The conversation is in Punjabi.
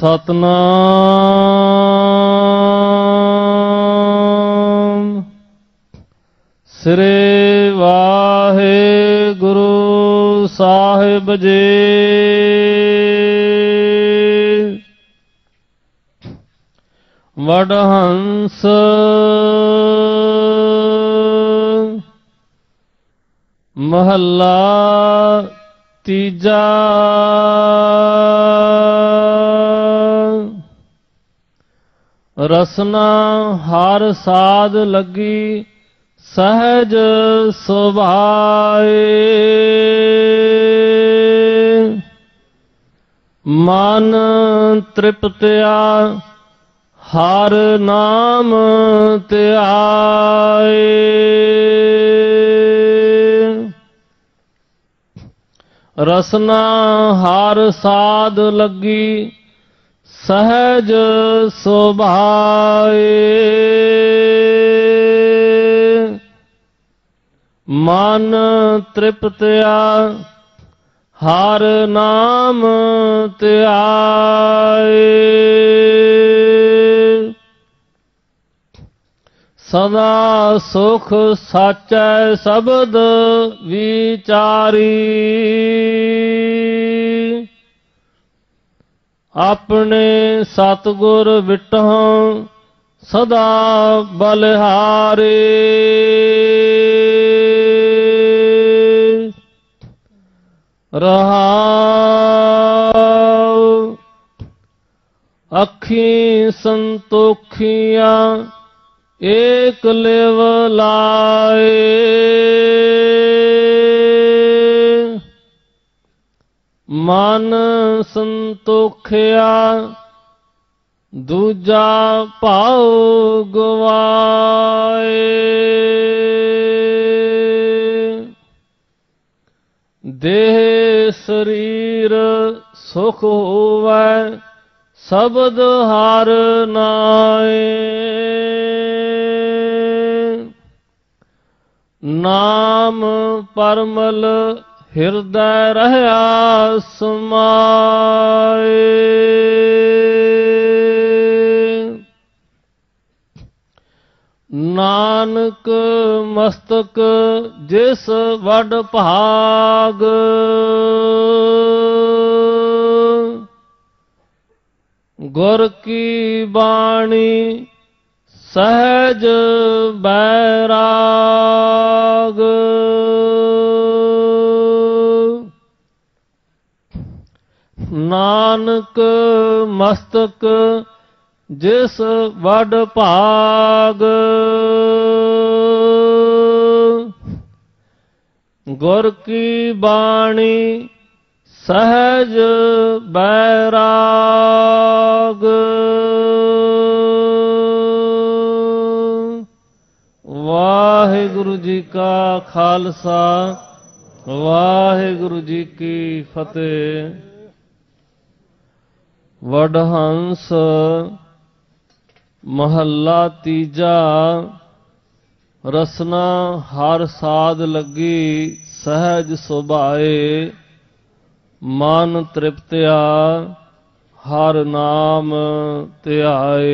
ਸਤਨਾਮ। ਸ੍ਰੀ ਵਾਹਿਗੁਰੂ ਸਾਹਿਬ ਜੀ। ਵਡਹੰਸ। ਮਹੱਲਾ ਤੀਜਾ। ਰਸਨਾ ਹਰ ਸਾਧ ਲੱਗੀ ਸਹਿਜ ਸੁਭਾਏ। ਮਨ ਤ੍ਰਿਪਤਿਆ, ਹਰ ਨਾਮ ਧਿਆਏ। ਰਸਨਾ ਹਰ ਸਾਧ ਲੱਗੀ ਸਹਿਜ ਸੁਭਾਏ। ਮਨ ਤ੍ਰਿਪਤਿਆ ਹਰ ਨਾਮ ਧਿਆਏ। ਸਦਾ ਸੁਖ ਸਾਚੈ ਸ਼ਬਦ ਵਿਚਾਰੀ। ਆਪਣੇ ਸਤਗੁਰ ਵਿਟਹੁ ਸਦਾ ਬਲਹਾਰੇ। ਰਹਾਉ ਅੱਖੀ ਸੰਤੋਖੀਆਂ ਏਕ ਲਿਵ ਲਾਏ। ਮਨ ਸੰਤੋਖਿਆ ਦੂਜਾ ਭਾਉ ਗਵਾਏ। ਦੇਹ ਸਰੀਰ ਸੁਖ ਹੋਵੇ ਸ਼ਬਦ ਹਰ ਨਾਏ। ਨਾਮ ਪਰਮਲ ਹਿਰਦੈ ਰਹਾ ਸਮਾਏ। ਨਾਨਕ ਮਸਤਕ ਜਿਸ ਵਡ ਭਾਗ। ਗੁਰ ਕੀ ਬਾਣੀ ਸਹਿਜ ਬੈਰਾਗ ਨਾਨਕ ਮਸਤਕ ਜਿਸ ਵਡ ਭਾਗ। ਗੁਰ ਕੀ ਬਾਣੀ ਸਹਿਜ ਬੈਰਾਗ। ਵਾਹਿਗੁਰੂ ਜੀ ਕਾ ਖਾਲਸਾ, ਵਾਹਿਗੁਰੂ ਜੀ ਕੀ ਫਤਿਹ। ਵਡਹੰਸ ਮਹੱਲਾ ਤੀਜਾ ਰਸਨਾ ਹਰ ਸਾਧ ਲੱਗੀ ਸਹਿਜ ਸੁਭਾਏ ਮਨ ਤ੍ਰਿਪਤਿਆ ਹਰ ਨਾਮ ਧਿਆਏ।